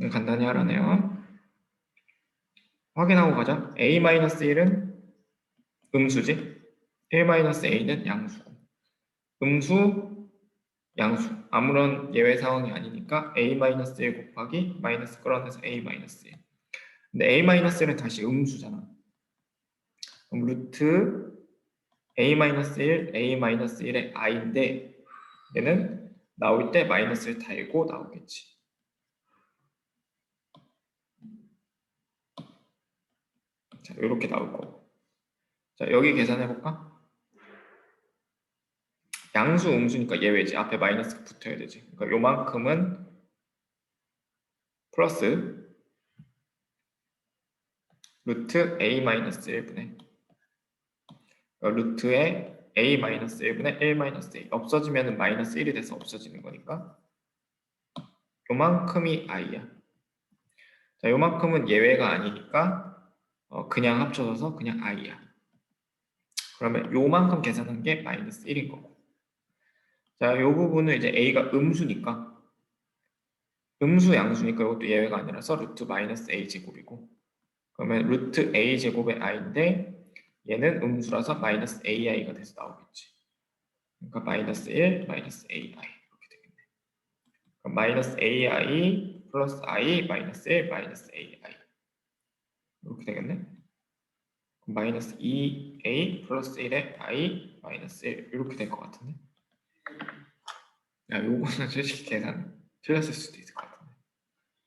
음, 간단히 하라네요. 확인하고 가자. a-1은 음수지. 1-a는 양수. 음수, 양수. 아무런 예외 상황이 아니니까 a-1 곱하기 마이너스 끌어내서 a-1. 근데 a-1은 다시 음수잖아. 그럼 루트 a-1, a-1의 i인데 얘는 나올 때 마이너스를 달고 나오겠지. 자, 이렇게 나올 거고. 자, 여기 계산해 볼까? 양수 음수니까 예외지. 앞에 마이너스가 붙어야 되지. 그러니까 요만큼은 플러스 루트 a-1분의 루트에 a-1분의 1-a 없어지면 마이너스 1이 돼서 없어지는 거니까 요만큼이 i야. 자, 요만큼은 예외가 아니니까 어, 그냥 합쳐져서 그냥 i야. 그러면 요만큼 계산한 게 마이너스 1인 거고. 자, 요 부분은 이제 a가 음수니까 음수 양수니까 이것도 예외가 아니라서 루트 마이너스 a 제곱이고 그러면 루트 a 제곱의 i인데 얘는 음수라서 마이너스 ai가 돼서 나오겠지. 그러니까 마이너스 1, 마이너스 ai 이렇게 되겠네. 그럼 마이너스 ai 플러스 i 마이너스 1 마이너스 ai 이렇게 되겠네. 마이너스 2a 플러스 1에 i 마이너스 1 이렇게 될 것 같은데. 야, 요거는 솔직히 계산 틀렸을 수도 있을 것 같아.